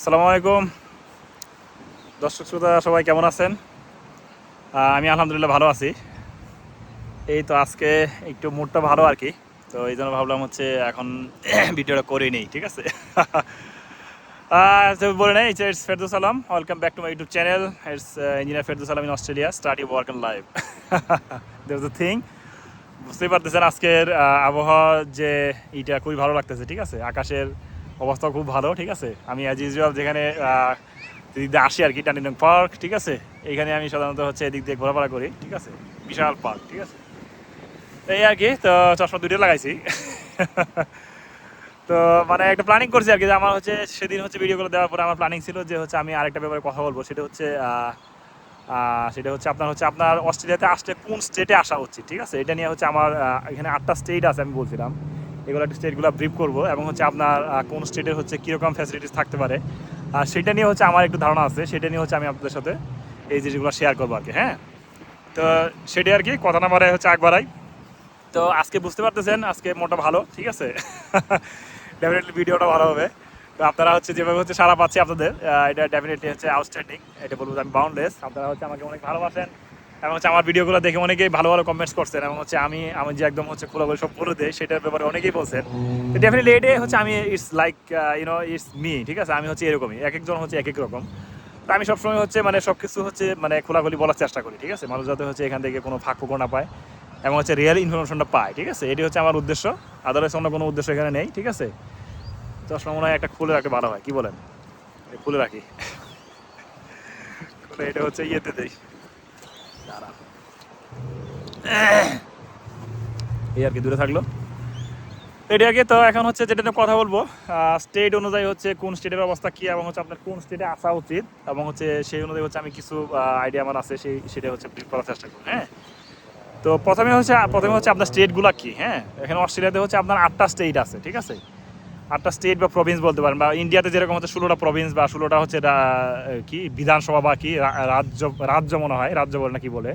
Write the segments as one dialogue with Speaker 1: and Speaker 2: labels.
Speaker 1: আসসালামু আলাইকুম। দর্শক শ্রোতা, সবাই কেমন আছেন? আমি আলহামদুলিল্লাহ ভালো আছি। এই তো আজকে একটু মুডটা ভালো আর কি। তো এই জন্য ভাবলাম হচ্ছে এখন ভিডিওটা করে নেই, ঠিক আছে? বলে নেই it's Ferdous Alam. Welcome back to my YouTube channel it's engineer Ferdous Alam in Australia study work and live that's the thing বুঝতেই পারতেছেন আজকের আবহাওয়া যে এইটা খুবই ভালো লাগতেছে, ঠিক আছে? আকাশের অবস্থা খুব ভালো, ঠিক আছে? আমি অ্যাজ ইউজুয়াল যেখানে আসি আর কি টানিডং পার্ক, ঠিক আছে? এইখানে আমি সাধারণত হচ্ছে এদিক দিয়ে ঘোরাফেরা করি, ঠিক আছে? বিশাল পার্ক, ঠিক আছে? এই আর কি, তো চশমা দুটো লাগাইছি। তো মানে একটা প্ল্যানিং করছি আর কি, যে আমার হচ্ছে সেদিন হচ্ছে ভিডিওগুলো দেওয়ার পরে আমার প্ল্যানিং ছিল যে হচ্ছে আমি আরেকটা ব্যাপারে কথা বলব, সেটা হচ্ছে সেটা হচ্ছে আপনার হচ্ছে আপনার অস্ট্রেলিয়াতে আসলে কোন স্টেটে আসা উচিত, ঠিক আছে? এটা নিয়ে হচ্ছে আমার এখানে আটটা স্টেট আছে আমি বলছিলাম। এগুলো স্টেটগুলো ব্রিফ করব এবং হচ্ছে আপনার কোন স্টেটের হচ্ছে কীরকম ফ্যাসিলিটিস থাকতে পারে। আর সেটা নিয়ে হচ্ছে আমার একটু ধারণা আছে, সেটা নিয়ে হচ্ছে আমি আপনাদের সাথে এই জিনিসগুলো শেয়ার করব আর কি হ্যাঁ? তো সেটাই আর কি, কথা না বাড়ায় হচ্ছে আগ বাড়াই। তো আজকে বুঝতে পারতেছেন, আজকে মোটা ভালো, ঠিক আছে? ডেফিনেটলি ভিডিওটা ভালো হবে। তো আপনারা হচ্ছে যেভাবে হচ্ছে সারা পাচ্ছি আপনাদের এটা ডেফিনেটলি হচ্ছে আউটস্ট্যান্ডিং এটা বলব আমি বাউন্ডলেস আপনারা হচ্ছে আমাকে অনেক ভালোবাসেন এবং হচ্ছে আমার ভিডিওগুলো দেখে অনেকেই ভালো ভালো কমেন্টস করছেন এবং হচ্ছে আমি আমি যে একদম হচ্ছে খোলা সব বলে দেয় সেটার ব্যাপারে অনেকেই বলছেন। তো ডেফিনেটলি এটাই হচ্ছে আমি it's like you know it's me ঠিক আছে? আমি হচ্ছে এরকমই এক একজন হচ্ছে এক এক রকম। তো আমি সবসময় হচ্ছে মানে সব কিছু হচ্ছে মানে খোলাখুলি বলার চেষ্টা করি, ঠিক আছে? মানুষ যাতে হচ্ছে এখান থেকে কোনো ফাঁক না পায় এবং হচ্ছে রিয়েল ইনফরমেশনটা পায়, ঠিক আছে? এটি হচ্ছে আমার উদ্দেশ্য। আদারওয়াইজ অন্য কোনো উদ্দেশ্য এখানে নেই, ঠিক আছে? তো আসলে মনে হয় একটা খুলে রাখলে ভালো হয়, কি বলেন? খুলে রাখি। এটা হচ্ছে ইয়েতে দেই। এই আর কি, দূরে থাকল। তো এটি আর কি তো এখন হচ্ছে যেটা নিয়ে কথা বলব স্টেট অনুযায়ী হচ্ছে কোন স্টেটের অবস্থা কি এবং হচ্ছে আপনার কোন স্টেটে আসা উচিত এবং হচ্ছে সেই অনুযায়ী হচ্ছে আমি কিছু আইডিয়া আমার আছে, সেই সেটা হচ্ছে করার চেষ্টা করব হ্যাঁ? তো প্রথমে হচ্ছে প্রথমে হচ্ছে আপনার স্টেটগুলো কি হ্যাঁ? এখানে অস্ট্রেলিয়াতে হচ্ছে আপনার আটটা স্টেট আছে, ঠিক আছে? আটটা স্টেট বা প্রভিন্স বলতে পারেন, বা ইন্ডিয়াতে যেরকম হচ্ছে ষোলোটা প্রভিন্স বা ষোলোটা হচ্ছে কি, বিধানসভা বা কি রাজ্য রাজ্য মনে হয়, রাজ্য বলে না কি বলে।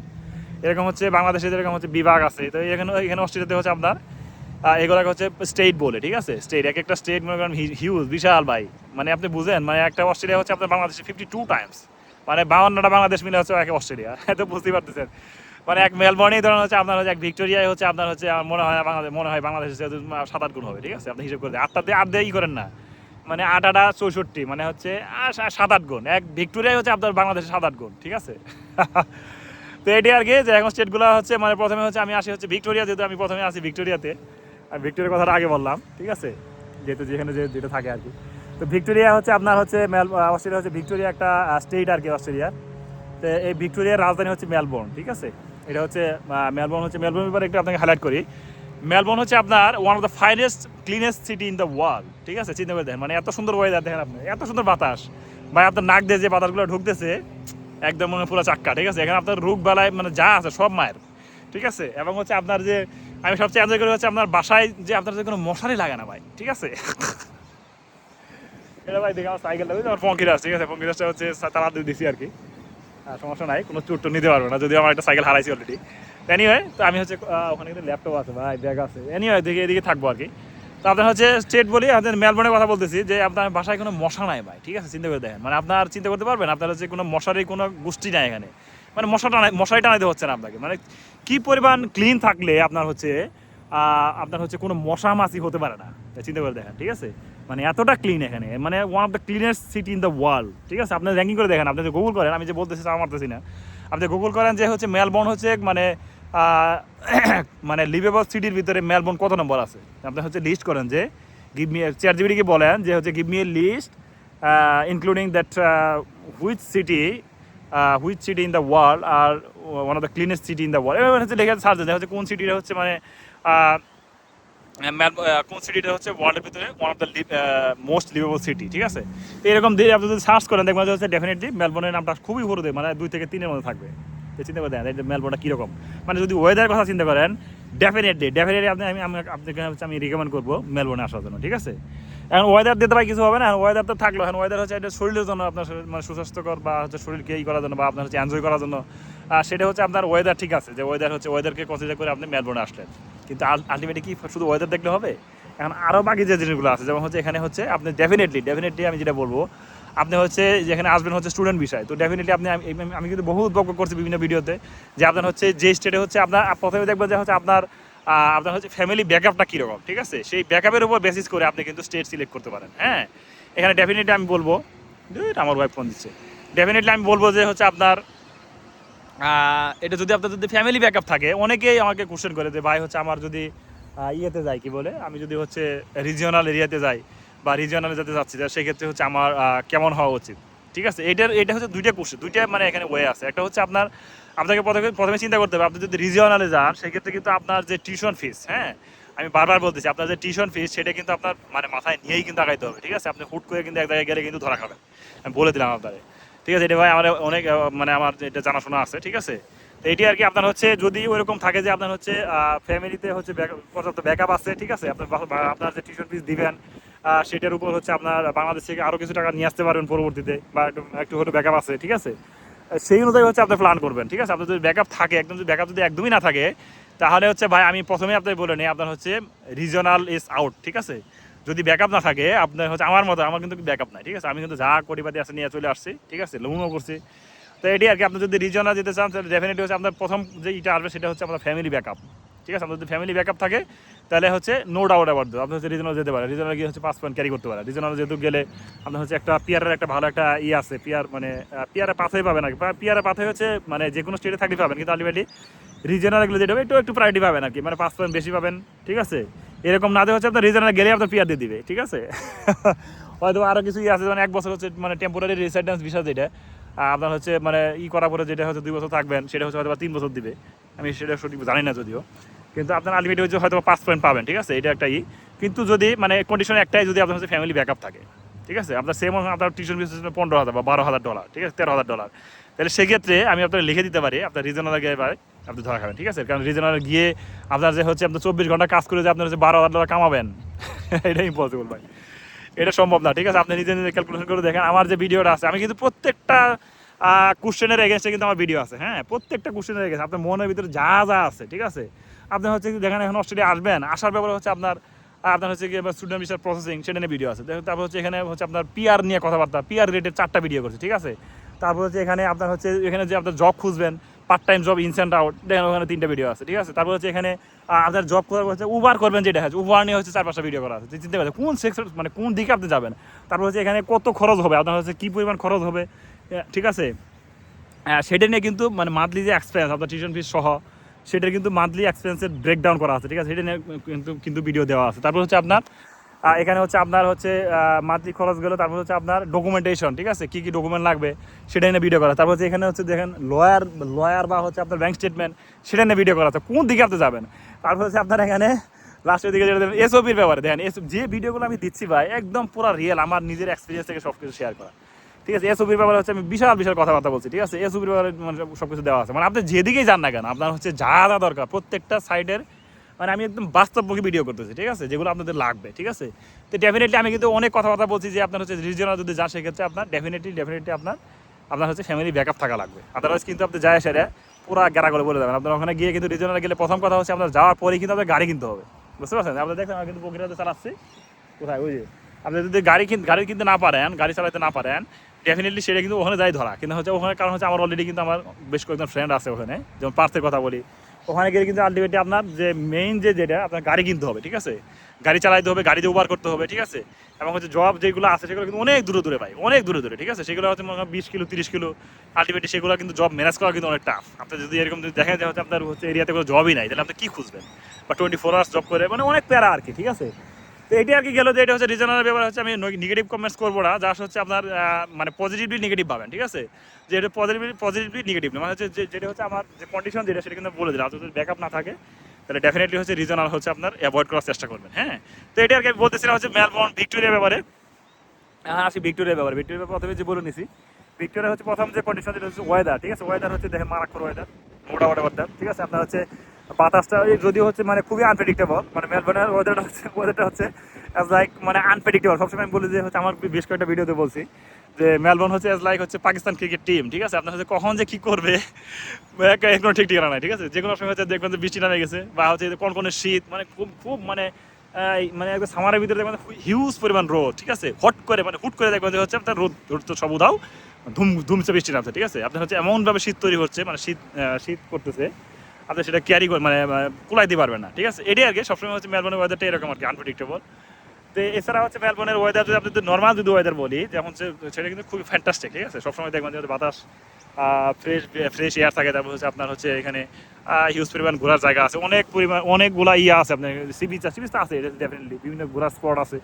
Speaker 1: এরকম হচ্ছে বাংলাদেশে যেরকম হচ্ছে বিভাগ আছে, তো এখানে এখানে অস্ট্রেলিয়াতে হচ্ছে আপনার এগুলোকে হচ্ছে স্টেট বলে, ঠিক আছে? স্টেট এক একটা স্টেট মনে করেন হিউজ বিশাল ভাই। মানে আপনি বুঝেন মানে একটা অস্ট্রেলিয়া হচ্ছে আপনার বাংলাদেশে ফিফটি টু টাইমস মানে বাউন্নটা বাংলাদেশ মিলে হচ্ছে এক অস্ট্রেলিয়া তো বুঝতেই পারতেছেন। মানে এক মেলবর্নেই ধরেন হচ্ছে আপনার হচ্ছে এক ভিক্টোরিয়ায় হচ্ছে আপনার হচ্ছে মনে হয় বাংলাদেশ, মনে হয় বাংলাদেশে সাত, আট গুণ হবে, ঠিক আছে? আপনি হিসেব করে আটটা দিয়ে আট দিয়ে ই করেন না। মানে আট আটা চৌষট্টি মানে হচ্ছে সাত, আট গুণ। এক ভিক্টোরিয়ায় হচ্ছে আপনার বাংলাদেশে সাত, আট গুণ, ঠিক আছে? তো এটি আর কি, যে এখন স্টেটগুলো হচ্ছে মানে প্রথমে হচ্ছে আমি আসি হচ্ছে ভিক্টোরিয়া যেহেতু আমি প্রথমে আসি ভিক্টোরিয়াতে আর ভিক্টোরিয়ার কথাটা আগে বললাম, ঠিক আছে? যেহেতু যেখানে যে যেটা থাকে আর কি। তো ভিক্টোরিয়া হচ্ছে আপনার হচ্ছে মেল অস্ট্রেলিয়া হচ্ছে ভিক্টোরিয়া একটা স্টেট আর কি অস্ট্রেলিয়ার তো এই ভিক্টোরিয়ার রাজধানী হচ্ছে মেলবোর্ন ঠিক আছে? এটা হচ্ছে মেলবোর্ন হচ্ছে মেলবোর্ন ব্যাপারে একটু আপনাকে হাইলাইট করি। মেলবোর্ন হচ্ছে আপনার one of the finest cleanest city in the world ঠিক আছে? চিন্তা করে দেখেন মানে এত সুন্দর ওয়েদার দেখেন আপনি, এত সুন্দর বাতাস। ভাই, আপনার নাক দিয়ে যে বাতাসগুলো ঢুকতেছে, একদম মনে পুরো চাক্কা, ঠিক আছে? এখানে আপনার রোগ বালায় মানে যা আছে, সব মায়ের, ঠিক আছে? এবং হচ্ছে আপনার যে, আমি সবচেয়ে এনজয় করি হচ্ছে আপনার বাসায় যে আপনার যে কোনো মশারি লাগে না ভাই, ঠিক আছে? এটা ভাই, দেখে আমার সাইকেলটা আমার ঠিক আছে? পঙ্কিরাজটা হচ্ছে তারা দিছি আর কি। সমস্যা নাই, কোনো চুট নিতে পারব না যদি আমার একটা সাইকেল হারাইছি অলরেডি এনিওয়ে তো আমি হচ্ছে ওখানে কিন্তু ল্যাপটপ আছে, ভাই ব্যাগ আছে। এনিওয়ে দেখে এদিকে থাকব আর কি। তো আপনার হচ্ছে স্টেট বলি আপনার মেলবোর্নের কথা বলতেছি, যে আপনার বাসায় কোনো মশা নাই, ভাই, ঠিক আছে, চিন্তা করে দেখেন। মানে আপনার চিন্তা করতে পারবেন, আপনার হচ্ছে কোনো মশারি কোনো গোষ্ঠী নাই এখানে। মানে মশা টানাই মশারি টানাইতে হচ্ছে না আপনাকে। মানে কি পরিমাণ ক্লিন থাকলে আপনার হচ্ছে আপনার হচ্ছে কোনো মশা মাছি হতে পারে না, চিন্তা করে দেখেন, ঠিক আছে? মানে এতটা ক্লিন এখানে। মানে one of the cleanest city in the world ঠিক আছে? আপনি র্যাঙ্কিং করে দেখেন, আপনি যে গুগল করেন, আমি যে বলতেছি তা মারতেছি না। আপনি গুগল করেন যে হচ্ছে মেলবোর্ন হচ্ছে মানে মানে লিভেবল সিটির ভিতরে মেলবোর্ন কত নম্বর আছে? আপনি হচ্ছে লিস্ট করেন যে গিভ মি চেয়ার জিবিটিকে বলেন যে হচ্ছে give me a list including that which city which city in the world R one of the cleanest city in the world এবার হচ্ছে লেখা সার্চ হচ্ছে কোন সিটিটা হচ্ছে মানে কোন সিটিটা হচ্ছে ওয়ার্ল্ডের ভিতরে? One of the most livable city ঠিক আছে? তো এরকম দিয়ে আপনি যদি সার্চ করেন, দেখবেন হচ্ছে ডেফিনেটলি মেলবোর্নের নামটা খুবই বড় দেয় মানে দুই থেকে তিনের মধ্যে থাকবে। চিন্তা করে দেখেন মেলবোর্নটা কীরকম। মানে যদি ওয়েদার কথা চিন্তা করেন ডেফিনেটলি ডেফিনেটলি আপনি আমি আমি আপনাকে হচ্ছে আমি রিকমেন্ড করব মেলবোর্নে আসার জন্য, ঠিক আছে? এখন ওয়েদার দিতে পারে কিছু হবে না ওয়েদার তো থাকল। এখন ওয়েদার হচ্ছে এটা শরীরের জন্য আপনার মানে সুস্বাস্থ্যকর বা হচ্ছে শরীরকে ই করার জন্য বা আপনার হচ্ছে এনজয় করার জন্য। আর সেটা হচ্ছে আপনার ওয়েদার ঠিক আছে, যে ওয়েদার হচ্ছে ওয়েদারকে কনসিডার করে আপনি মেলবোর্নে আসলেন। কিন্তু আলটিমেটলি কি, শুধু ওয়েদার দেখলে হবে? এখন আরও বাকি যে জিনিসগুলো আছে, যেমন হচ্ছে এখানে হচ্ছে আপনি ডেফিনেটলি ডেফিনেটলি আমি যেটা বলব, আপনি হচ্ছে যেখানে আসবেন হচ্ছে স্টুডেন্ট বিষয় তো ডেফিনেটলি আপনি, আমি- কিন্তু বহু উদ্ভব করছি বিভিন্ন ভিডিওতে যে আপনার হচ্ছে, যে স্টেটে হচ্ছে আপনার প্রথমে দেখবেন যে হচ্ছে আপনার আপনার হচ্ছে ফ্যামিলি ব্যাকআপটা কীরকম, ঠিক আছে? সেই ব্যাকআপের উপর বেসিস করে আপনি কিন্তু স্টেট সিলেক্ট করতে পারেন হ্যাঁ? এখানে ডেফিনেটলি আমি বলব আমার ওয়াইফ ফোন দিচ্ছে। ডেফিনেটলি আমি বলব যে হচ্ছে আপনার এটা যদি আপনার যদি ফ্যামিলি ব্যাকআপ থাকে, অনেকেই আমাকে কোশ্চেন করে যে, ভাই, হচ্ছে আমার যদি ইয়েতে যাই, কি বলে? আমি যদি হচ্ছে রিজিওনাল এরিয়াতে যাই বা রিজিওনালে যেতে যাচ্ছি তা সেক্ষেত্রে হচ্ছে আমার কেমন হওয়া উচিত? ঠিক আছে? এটার, এটা হচ্ছে দুইটা কোশ্চেন দুইটা মানে এখানে ওয়ে আছে। একটা হচ্ছে আপনার, আপনাকে প্রথমে প্রথমে চিন্তা করতে হবে, আপনি যদি রিজিওনালে যান, সেক্ষেত্রে কিন্তু আপনার যে টিউশন ফিস হ্যাঁ? আমি বারবার বলতেছি, আপনার যে টিউশন ফিস সেটা কিন্তু আপনার মানে মাথায় নিয়েই কিন্তু আগাইতে হবে, ঠিক আছে? আপনি হুট করে কিন্তু এক জায়গায় গেলে কিন্তু ধরা খাবেন। আমি বলে দিলাম আপনারে ঠিক আছে, এটা ভাই আমার অনেক মানে আমার এটা জানাশোনা আছে, ঠিক আছে? তো এটি আর কি আপনার হচ্ছে, যদি ওইরকম থাকে যে আপনার হচ্ছে ফ্যামিলিতে হচ্ছে পর্যাপ্ত ব্যাকআপ আছে, ঠিক আছে? আপনার আপনার যে টিউশন ফিস দিবেন সেটার উপর হচ্ছে আপনার বাংলাদেশ থেকে আরও কিছু টাকা নিয়ে আসতে পারবেন পরবর্তীতে, বা একটু একটু হলে ব্যাকআপ আছে, ঠিক আছে? সেই অনুযায়ী হচ্ছে আপনি প্ল্যান করবেন, ঠিক আছে? আপনার যদি ব্যাকআপ থাকে, একদম যদি ব্যাকআপ যদি একদমই না থাকে, তাহলে হচ্ছে ভাই আমি প্রথমেই আপনাকে বলে নিই, আপনার হচ্ছে রিজনাল ইজ আউট ঠিক আছে? যদি ব্যাকআপ না থাকে, আপনার হচ্ছে আমার মতো, আমার কিন্তু ব্যাকআপ নাই, ঠিক আছে? আমি কিন্তু যা করিপাতি আছে নিয়ে চলে আসছি, ঠিক আছে? লোনও করছি। তো এটি আর কি, আপনি যদি রিজনাল যেতে চান, তাহলে ডেফিনেটলি হচ্ছে আপনার প্রথম যে ইটা আসবে, সেটা হচ্ছে আপনার ফ্যামিলি ব্যাকআপ ঠিক আছে? আপনার যদি ফ্যামিলি ব্যাকআপ থাকে, তাহলে হচ্ছে নো ডাউট অ্যাবাউট আপনি হচ্ছে রিজনাল যেতে পারে রিজনাল গিয়ে হচ্ছে পাঁচ পয়েন্ট ক্যারি করতে পারে রিজনাল যেহেতু গেলে, আপনার হচ্ছে একটা পিয়ারের একটা ভালো একটা ই আছে পিয়ার মানে পিয়ারের পাথেই পাবেন কি। পিয়ারের পাথে হচ্ছে মানে যে কোনো স্টেটে থাকলে পাবেন, কিন্তু আলটিমেটলি রিজনাল এগুলো যেটা হবে, একটু একটু প্রায়োরিটি পাবেন আর কি। মানে পাঁচ পয়েন্ট বেশি পাবেন, ঠিক আছে? এরকম না দিয়ে হচ্ছে, আপনার গেলে আপনার পিয়ার দিয়ে দিবে, ঠিক আছে? হয়তো আরও কিছু ই আছে, যেমন এক বছর হচ্ছে মানে টেম্পোরারি রেসিডেন্স ভিসা যেটা আপনার হচ্ছে মানে ই করার পরে যেটা হচ্ছে দুই বছর থাকবেন, সেটা হচ্ছে হয়তো তিন বছর দিবে। আমি সেটা সঠিক জানি না যদিও। কিন্তু আপনার আলটিমেট হচ্ছে হয়তো পাঁচ পয়েন্ট পাবেন, ঠিক আছে? এটা একটা ই। কিন্তু যদি মানে কন্ডিশন একটাই যদি আপনার হচ্ছে ফ্যামিলি ব্যাকআপ থাকে, ঠিক আছে? আপনার সেম আপনার টিউশন ফিস পনেরো হাজার বা বারো হাজার ডলার ঠিক আছে? তেরো হাজার ডলার তাহলে সেক্ষেত্রে আমি আপনাকে লিখে দিতে পারি, আপনার রিজনাল গিয়ে আপনি ধরা খাবেন, ঠিক আছে? কারণ রিজনাল গিয়ে আপনার যে হচ্ছে আপনার চব্বিশ ঘণ্টা কাজ করে যে আপনার হচ্ছে বারো হাজার ডলার কামাবেন এটা ইম্পসিবল ভাই। এটা সম্ভব না, ঠিক আছে? আপনি নিজে নিজে ক্যালকুলেশন করে দেখেন, আমার যে ভিডিওটা আছে, আমি কিন্তু প্রত্যেকটা কোশ্চেনের এগেনস্টে কিন্তু আমার ভিডিও আছে হ্যাঁ? প্রত্যেকটা কোশ্চেনের এগেনস্ট আপনার মনের ভিতরে যা যা আছে, ঠিক আছে? আপনি হচ্ছে দেখেন, এখন অস্ট্রেলিয়া আসবেন, আসার ব্যাপারে হচ্ছে আপনার আপনার হচ্ছে কি স্টুডেন্ট ভিসার প্রসেসিং সেটা নিয়ে ভিডিও আছে। তারপর হচ্ছে এখানে হচ্ছে আপনার পিআর নিয়ে কথাবার্তা পিআর রিলেটেড চারটা ভিডিও করছে, ঠিক আছে? তারপর হচ্ছে এখানে আপনার হচ্ছে, এখানে যে আপনার জব খুঁজবেন পার্ট টাইম জব ইনসেন্ট আউট দেখেন ওখানে তিনটা ভিডিও আছে, ঠিক আছে? তারপর হচ্ছে এখানে আপনার জব করার হচ্ছে উবার করবেন যেটা আছে উবার নিয়ে হচ্ছে চার পাঁচটা ভিডিও করা আছে। চিন্তা করছে কোন সেক্টর মানে কোন দিকে আপনি যাবেন? তারপর হচ্ছে এখানে কত খরচ হবে? আপনার হচ্ছে কী পরিমাণ খরচ হবে? ঠিক আছে? সেটা নিয়ে কিন্তু মানে মান্থলি যে এক্সপেন্স আপনার টিউশন ফিস সহ, সেটার কিন্তু মান্থলি এক্সপেন্সের ব্রেকডাউন করা আছে, ঠিক আছে? সেটা নিয়ে কিন্তু কিন্তু ভিডিও দেওয়া আছে। তারপর হচ্ছে আপনার এখানে হচ্ছে আপনার হচ্ছে মান্থলি খরচ গেলো, তারপর হচ্ছে আপনার ডকুমেন্টেশন ঠিক আছে? কী কী ডকুমেন্ট লাগবে সেটা নিয়ে ভিডিও করা। তারপর হচ্ছে এখানে হচ্ছে দেখেন লয়ার লয়ার বা হচ্ছে আপনার ব্যাংক স্টেটমেন্ট সেটা নিয়ে ভিডিও করা। কোন দিকে আপনি যাবেন? তারপর হচ্ছে আপনার এখানে লাস্টের দিকে যেটা এসওপির ব্যাপারে দেখেন এস যে ভিডিওগুলো আমি দিচ্ছি ভাই, একদম পুরো রিয়েল আমার নিজের এক্সপিরিয়েন্স থেকে সব কিছু শেয়ার করা। ঠিক আছে? এসওপির ব্যাপারে হচ্ছে আমি বিশাল বিশাল কথাবার্তা বলছি, ঠিক আছে? এসওপির ব্যাপারে মানে সব কিছু দেওয়া আছে। মানে আপনি যেদিকেই যান না কেন, আপনার হচ্ছে যা যা দরকার, প্রত্যেকটা সাইডের মানে আমি একদম বাস্তবমুখী ভিডিও করতেছি, ঠিক আছে? যেগুলো আপনাদের লাগবে, ঠিক আছে? তো ডেফিনেটলি আমি কিন্তু অনেক কথাবার্তা বলছি যে আপনার হচ্ছে রিজনাল যদি যান, সেক্ষেত্রে আপনার ডেফিনেটলি ডেফিনেটলি আপনার আপনার হচ্ছে ফ্যামিলি ব্যাকআপ থাকা লাগবে। আদারওয়াইজ কিন্তু আপনি যায় সেরে পুরো গেরা করে বলে দেবেন। আপনার ওখানে গিয়ে কিন্তু রিজনাল গেলে প্রথম কথা হচ্ছে আপনার যাওয়ার পরেই কিন্তু আপনার গাড়ি কিনতে হবে। বুঝতে পারছেন? আপনার দেখেন, আমি কিন্তু প্রক্রিয়াতে চালাচ্ছি। কোথায়? ওই যে। আপনি যদি গাড়ি কিন- গাড়ি কিনতে না পারেন, গাড়ি চালাতে না পারেন ডেফিনেটলি সেটা কিন্তু ওখানে যাই ধরা। কিন্তু হচ্ছে ওখানে কারণ হচ্ছে আমার অলরেডি কিন্তু আমার বেশ কয়েকজন ফ্রেন্ড আছে ওখানে। যেমন পার্থের কথা বলি। ওখানে গেলে কিন্তু আলটিমেটলি আপনার যে মেইন যে যেটা, আপনার গাড়ি কিনতে হবে, ঠিক আছে? গাড়ি চালাইতে হবে, গাড়িতে উবার করতে হবে, ঠিক আছে? এবং হচ্ছে জব যেগুলো আছে, সেগুলো কিন্তু অনেক দূরে দূরে পাই অনেক দূরে দূরে, ঠিক আছে? সেগুলো হচ্ছে বিশ কিলো, তিরিশ কিলো আলটিমেটলি সেগুলো কিন্তু জব ম্যানেজ করা কিন্তু অনেক টাফ আপনি যদি এরকম যদি দেখেন যে হচ্ছে আপনার হচ্ছে এরিয়াতে কোনো জবই নাই, তাহলে আপনি কী খুঁজবেন? বা টোয়েন্টি ফোর আওয়ার্স জব করে মানে অনেক প্যারা আর কি, ঠিক আছে? তো এটি আর কি গেল যে এটা হচ্ছে রিজনাল ব্যাপার হচ্ছে আমি নেগেটিভ কমেন্টস করব না যা হচ্ছে আপনার মানে পজিটিভলি নেগেটিভ পাবেন ঠিক আছে? যে এটা পজিটিভলি পজিটিভলি নেগেটিভ না মানে হচ্ছে যেটা হচ্ছে আমার যে কন্ডিশন যেটা, সেটা কিন্তু বলে দিলাম। যদি ব্যাকআপ না থাকে, তাহলে ডেফিনেটলি হচ্ছে রিজনাল হচ্ছে আপনার অ্যাভয়েড করার চেষ্টা করবেন হ্যাঁ? তো এটা আর কি বলতেছিলাম হচ্ছে মেলবোর্ন ভিক্টোরিয়া ব্যাপারে। হ্যাঁ আসি ভিক্টোরিয়া ব্যাপারে। ভিক্টোরিয়া প্রথমে যে বলে নিছি ভিক্টোরিয়া হচ্ছে প্রথম যে কন্ডিশন যেটা হচ্ছে ওয়েদার ঠিক আছে? ওয়েদার হচ্ছে দেখেন মারাক্ষর ওয়েদার মোটামুটি ওয়েদার ঠিক আছে? আপনার হচ্ছে বাতাসটা যদিও হচ্ছে মানে খুবই আনপ্রেডিক্টেবল মানে মেলবোর্নের ওয়েদারটা হচ্ছে ওয়েদারটা হচ্ছে লাইক মানে আনপ্রেডিক্টেবল সবসময় আমি বলি যে হচ্ছে আমার বেশ কয়েকটা ভিডিওতে বলছি। যে মেলবোর্ন হচ্ছে অ্যাজ লাইক হচ্ছে পাকিস্তান ক্রিকেট টিম ঠিক আছে? আপনার হচ্ছে কখন যে কি করবে এখনও ঠিক ঠিকানা নাই, ঠিক আছে? যে কোনো সময় হচ্ছে দেখবেন যে বৃষ্টি নামে গেছে বা হচ্ছে কোন কোন শীত মানে খুব খুব মানে মানে একদম সামারের ভিতরে দেখবেন হিউজ পরিমাণ রোদ, ঠিক আছে? হট করে মানে হুট করে দেখবেন যে হচ্ছে আপনার রোদ রোদ তো সব উধাও, ধুম ধুমসে বৃষ্টি নামছে, ঠিক আছে? আপনার হচ্ছে এমনভাবে শীত তৈরি হচ্ছে মানে শীত শীত করতেছে, আপনি সেটা ক্যারি করে মানে মানে কুলাইতে পারবেন না, ঠিক আছে? এটাই আর কি, সবসময় হচ্ছে মেলবোর্নের ওয়েদারটা এরকম আর কি আনপ্রেডিক্টেবল তো এছাড়া হচ্ছে মেলবোর্নের ওয়েদার যদি আপনি নর্মাল যদি ওয়েদার বলি যেমন সেটা কিন্তু খুবই ফ্যান্টাস্টিক ঠিক আছে? সবসময় দেখবেন যে বাতাস ফ্রেশ ফ্রেশ এয়ার থাকে। তারপর হচ্ছে আপনার হচ্ছে এখানে হিউজ পরিমাণ ঘোরার জায়গা আছে। অনেক পরিমাণ, অনেকগুলা ইয়ে আছে আপনার সি বিচ সি বিচ আছে ডেফিনেটলি বিভিন্ন ঘোরার স্পট আছে।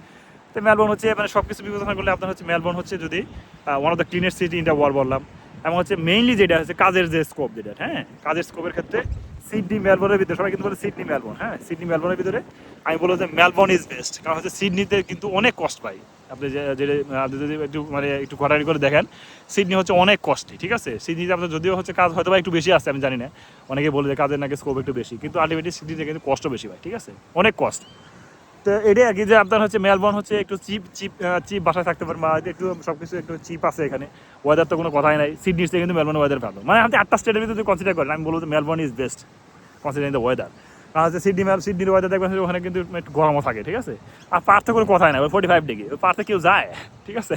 Speaker 1: তো মেলবোর্ন হচ্ছে মানে সব কিছু বিবেচনা করলে আপনার হচ্ছে মেলবোর্ন হচ্ছে যদি one of the cleanest city in the world বললাম। এবং হচ্ছে মেইনলি যেটা হচ্ছে কাজের যে স্কোপ যেটা হ্যাঁ? কাজের স্কোপের ক্ষেত্রে সিডনি মেলবোর্নের ভিতরে, সবাই কিন্তু বলে সিডনি মেলবোর্ন হ্যাঁ? সিডনি মেলবোর্নের ভিতরে আমি বলব যে মেলবোর্ন ইজ বেস্ট কারণ হচ্ছে সিডনিতে কিন্তু অনেক কষ্ট পাই আপনি যে আপনি যদি একটু মানে একটু ঘোরাঘুরি করে দেখেন, সিডনি হচ্ছে অনেক কস্টলি ঠিক আছে? সিডনিতে আপনার যদিও হচ্ছে কাজ হয়তো বা একটু বেশি আছে, আমি জানি না। অনেকে বলে যে কাজের নাকি স্কোপ একটু বেশি, কিন্তু আলটিমেটলি সিডনিতে কিন্তু কষ্ট বেশি ভাই ঠিক আছে? অনেক কষ্ট তো এটাই আর কি যে আপনার হচ্ছে মেলবোর্ন হচ্ছে একটু চিপ চিপ চিপ বাসায় থাকতে পারেন বা একটু সব কিছু একটু চিপ আছে এখানে। ওয়েদার তো কোনো কথাই নাই। সিডনির থেকে কিন্তু মেলবোর্ন ওয়েদার ভালো। মানে আপনি আটটা স্টেটের ভিতরে কনসিডার করেন, আমি বলব যে Melbourne is best considering the weather কারণ হচ্ছে সিডনি মেল সিডনির ওয়েদার দেখবেন ওখানে কিন্তু একটু গরমও থাকে, ঠিক আছে? আর পার্থ কোনো কথাই নাই, ওই ফোর্টি ফাইভ ডিগ্রি ওই পার্থে কেউ যায়, ঠিক আছে?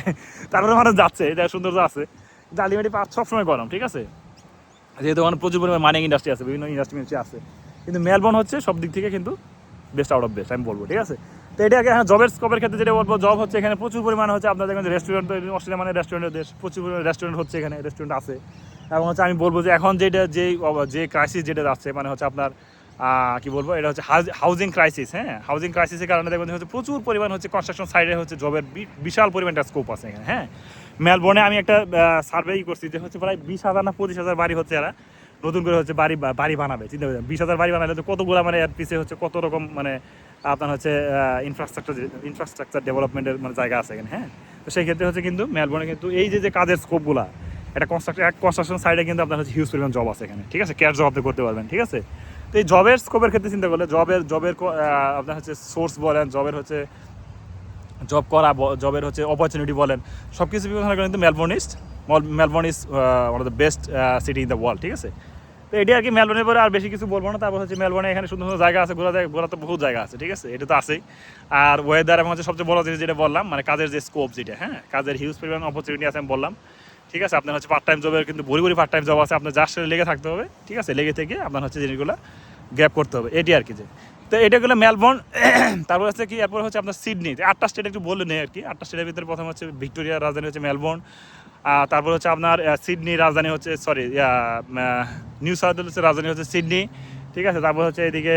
Speaker 1: তারপরে মানুষ যাচ্ছে, এটা সৌন্দর্য আছে। আলটিমেটলি পার্থ সবসময় গরম, ঠিক আছে? যেহেতু ওখানে প্রচুর পরিমাণে মাইনিং ইন্ডাস্ট্রি আছে, বিভিন্ন ইন্ডাস্ট্রি আছে। কিন্তু মেলবোর্ন হচ্ছে সব দিক থেকে কিন্তু বেস্ট আউট অফ বেস্ট আমি বলব, ঠিক আছে? তো এটা আগে হ্যাঁ জবের স্কোপের ক্ষেত্রে যেটা বলব জব হচ্ছে এখানে প্রচুর পরিমাণে হচ্ছে আপনার দেখবেন রেস্টুরেন্ট অস্ট্রেলিয়া মানে রেস্টুরেন্টের দেশ, প্রচুর পরিমাণে রেস্টুরেন্ট হচ্ছে এখানে রেস্টুরেন্ট আছে। এবং হচ্ছে আমি বলব যে এখন যেটা যে যে ক্রাইসিস যেটা যাচ্ছে মানে হচ্ছে আপনার কি বলব, এটা হচ্ছে হাউজিং ক্রাইসিস হ্যাঁ? হাউজিং ক্রাইসিসের কারণে দেখবেন হচ্ছে প্রচুর পরিমাণ হচ্ছে কনস্ট্রাকশন সাইডে হচ্ছে জবের বিশাল পরিমাণ একটা স্কোপ আছে এখানে হ্যাঁ? মেলবোর্নে আমি একটা সার্ভেই করছি যে হচ্ছে প্রায় বিশ হাজার না পঁচিশ হাজার বাড়ি হচ্ছে এরা নতুন করে হচ্ছে বাড়ি বাড়ি বানাবে, চিন্তা করেন বিশ হাজার বাড়ি বানালে কতগুলো মানে এর পিছিয়ে হচ্ছে কত রকম মানে আপনার হচ্ছে ইনফ্রাস্ট্রাকচার ইনফ্রাস্ট্রাকচার ডেভেলপমেন্টের মানে জায়গা আছে এখানে হ্যাঁ? তো সেই ক্ষেত্রে হচ্ছে কিন্তু মেলবোর্নে কিন্তু এই যে যে কাজের স্কোপগুলা একটা কনস্ট্রাকশন এক কনস্ট্রাকশন সাইডে কিন্তু আপনার হচ্ছে হিউজ পরিমাণ জব আছে এখানে, ঠিক আছে? ক্যাশ জব করতে পারবেন, ঠিক আছে? তো এই জবের স্কোপের ক্ষেত্রে চিন্তা করলে জবের জবের আপনার হচ্ছে সোর্স বলেন জবের হচ্ছে জব করা জবের হচ্ছে অপরচুনিটি বলেন সব কিছু বিবেচনা করে কিন্তু Melbourne east Melbourne is one of the best city in the world ঠিক আছে? তো এটি আর কি মেলবোর্নের পরে আর বেশি কিছু বলব না, তারপর হচ্ছে মেলবোর্নে এখানে সুন্দর সুন্দর জায়গা আছে ঘোরা ঘোরা তো বহু জায়গা আছে, ঠিক আছে? এটা তো আছেই। আর ওয়েদার এবং হচ্ছে সবচেয়ে বড় জিনিস যেটা বললাম মানে কাজের যে স্কোপ যেটা হ্যাঁ? কাজের হিউজ পরিমাণ অপরচুনিটি আছে আমি বললাম। ঠিক আছে? আপনার হচ্ছে পার্ট টাইম জবের কিন্তু ভরি ভরি পার্ট টাইম জব আছে, আপনার যার সাথে লেগে থাকতে হবে, ঠিক আছে? লেগে থেকে আপনার হচ্ছে জিনিসগুলো গ্যাপ করতে হবে, এটি আর কি যে। তো এটা গেলো মেলবোর্ন তারপর হচ্ছে কি, এরপর হচ্ছে আপনার সিডনি আটটা স্টেট একটু বলে নেই আর কি। আটটা স্টেটের ভিতরে প্রথম হচ্ছে ভিক্টোরিয়ার রাজধানী হচ্ছে মেলবোর্ন তারপর হচ্ছে আপনার সিডনি রাজধানী হচ্ছে সরি নিউ সাউথ ওয়েলসের রাজধানী হচ্ছে সিডনি ঠিক আছে? তারপর হচ্ছে এদিকে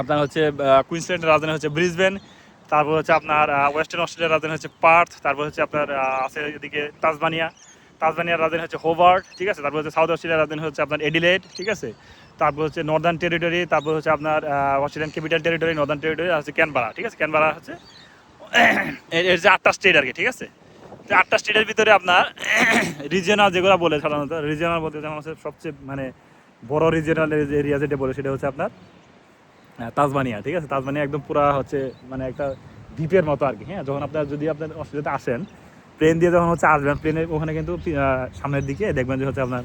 Speaker 1: আপনার হচ্ছে কুইন্সল্যান্ডের রাজধানী হচ্ছে ব্রিসবেন তারপর হচ্ছে আপনার ওয়েস্টার্ন অস্ট্রেলিয়ার রাজধানী হচ্ছে পার্থ তারপর হচ্ছে আপনার আছে এদিকে তাজমানিয়া তাজমানিয়ার রাজধানী হচ্ছে হোভার্ড ঠিক আছে? তারপর হচ্ছে সাউথ অস্ট্রেলিয়ার রাজধানী হচ্ছে আপনার এডিলেড ঠিক আছে? তারপর হচ্ছে নর্দার্ন টেরিটরি তারপর হচ্ছে আপনার Australian capital territory northern territory হচ্ছে ক্যানবারা ঠিক আছে? ক্যানবারা হচ্ছে এর যে আটটা স্টেট আর কি ঠিক আছে? আটটা স্টেটের ভিতরে আপনার রিজিয়নাল যেগুলো বলে সাধারণত রিজিয়নাল বলতে যেমন হচ্ছে সবচেয়ে মানে বড় রিজিয়নাল এরিয়া যেটা বলে, সেটা হচ্ছে আপনার তাজমানিয়া ঠিক আছে? তাজমানিয়া একদম পুরা হচ্ছে মানে একটা দ্বীপের মতো আর কি হ্যাঁ? যখন আপনার যদি আপনার অস্ট্রেলিয়াতে আসেন প্লেন দিয়ে যখন হচ্ছে আসবেন প্লেনের ওখানে কিন্তু সামনের দিকে দেখবেন যে হচ্ছে আপনার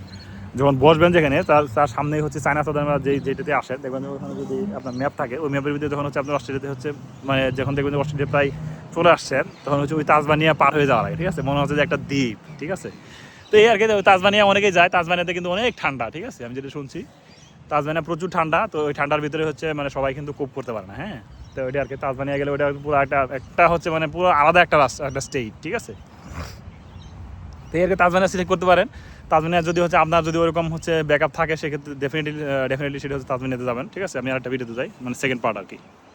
Speaker 1: যখন বসবেন যেখানে, তার তার সামনেই হচ্ছে চায়না সাধারণ যে যেটাতে আসেন, দেখবেন ওখানে যদি আপনার ম্যাপ থাকে, ওই ম্যাপের ভিতরে যখন হচ্ছে আপনার অস্ট্রেলিয়াতে হচ্ছে মানে যখন দেখবেন যে অস্ট্রেলিয়া প্রায় চলে আসছেন, তখন হচ্ছে ওই তাজমানিয়া পার হয়ে যাওয়া লাগে, ঠিক আছে? মনে হচ্ছে যে একটা দ্বীপ, ঠিক আছে? তো এই আর কি ওই তাজমানিয়া অনেকেই যায় তাজমানিয়াতে কিন্তু অনেক ঠান্ডা, ঠিক আছে? আমি যেটা শুনছি। তাজমানিয়া প্রচুর ঠান্ডা, তো ওই ঠান্ডার ভিতরে হচ্ছে মানে সবাই কিন্তু কোপ করতে পারে না হ্যাঁ? তো ওইটা আর কি তাজমানিয়া গেলে ওইটা পুরো একটা একটা হচ্ছে মানে পুরো আলাদা একটা রাস্তা একটা স্টেট ঠিক আছে? তো কি তাজমানিয়া সিলেক্ট করতে পারেন। তাজমানিয়া যদি হচ্ছে আপনার যদি ওরকম হচ্ছে ব্যাকআপ থাকে, সেক্ষেত্রে ডেফিনেটলি ডেফিনেটলি সেটা হচ্ছে তাজমানিয়াতে যাবেন, ঠিক আছে? আমি আর একটা ভিডিওতে যাই মানে সেকেন্ড পার্ট আর কি।